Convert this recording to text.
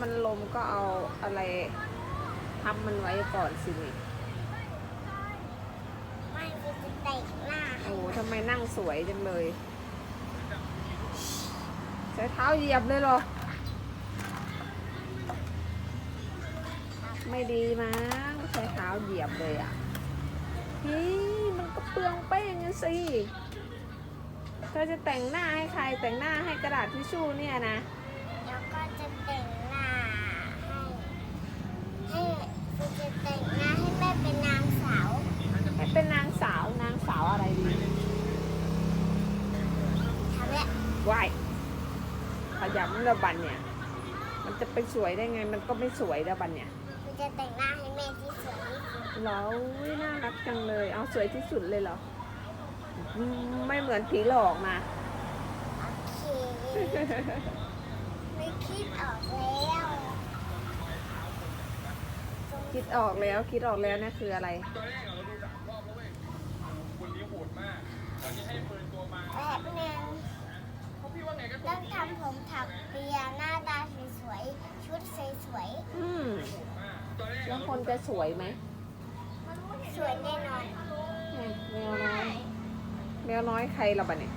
มันลมก็เอาอะไรทำมันไว้ก่อนสินี่ไม่คือจะแต่งหน้าโอ้โหทำไมนั่งสวยจังเลย ใช้เท้าเหยียบเลยเหรอ ไม่ดีมั้งใช้เท้าเหยียบเลยอะนี่มันก็เปลืองแป้งกันสิเธอจะแต่งหน้าให้ใครแต่งหน้าให้กระดาษทิชชู่เนี่ยนะ แล้วก็จะแต่งหน้าให้ให้คือจะแต่งหน้าให้แม่เป็นนางสาว ให้เป็นนางสาวนางสาวอะไรดี ทำ แล้ววายขยับระบันเนี่ย มันจะไปสวยได้ไง มันก็ไม่สวยระบันเนี่ยคือจะแต่งหน้าให้แม่ที่สวยที่สุดเหรออุ๊ยน่ารักจังเลย เอาสวยที่สุดเลยเหรออืมไม่เหมือนผีหลอกนะโอเคไม่คิดออกแล้วคิดออกแล้วคิดออกแล้วนะคืออะไรแบบหนึงต้องทำผม ถักเปียหน้าตาสวยๆชุดสวยอืมแล้วคนจะสวยไหมๆสวยแน่นอน แมวน้อยแมวน้อยใครละบันเนี่ย